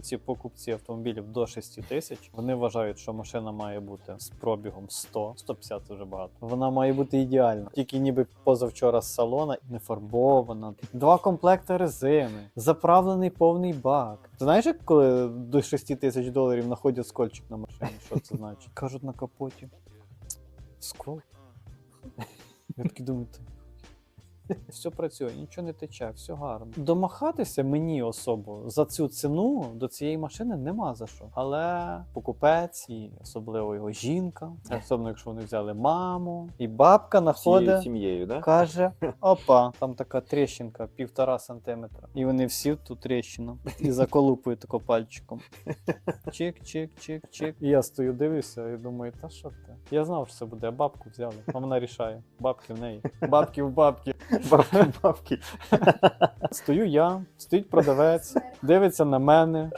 Ці покупці автомобілів до 6 тисяч. Вони вважають, що машина має бути з пробігом 100, 150 це вже багато. Вона має бути ідеальна. Тільки ніби позавчора з салона не фарбована. Два комплекти резини, заправлений повний бак. Ти знаєш, як коли до 6 тисяч доларів знаходять скольчик на машині? Що це значить? Кажуть на капоті. Скол. Я такий думаю, «Та все працює, нічого не тече, все гарно. Домахатися мені особо за цю ціну до цієї машини нема за що. Але покупець, і особливо його жінка, особливо якщо вони взяли маму, і бабка Всією находить. сім'єю, да? Каже, опа, там така тріщинка, півтора сантиметра. І вони всі в ту тріщину і заколупують тако пальчиком. Чик, чик, чик, чик. І я стою, дивлюся і думаю, та що ти? Я знав, що це буде, а бабку взяли. А вона рішає. Бабки в неї. Бабки в бабки. Бабки, бабки. Стою я, стоїть продавець, дивиться на мене.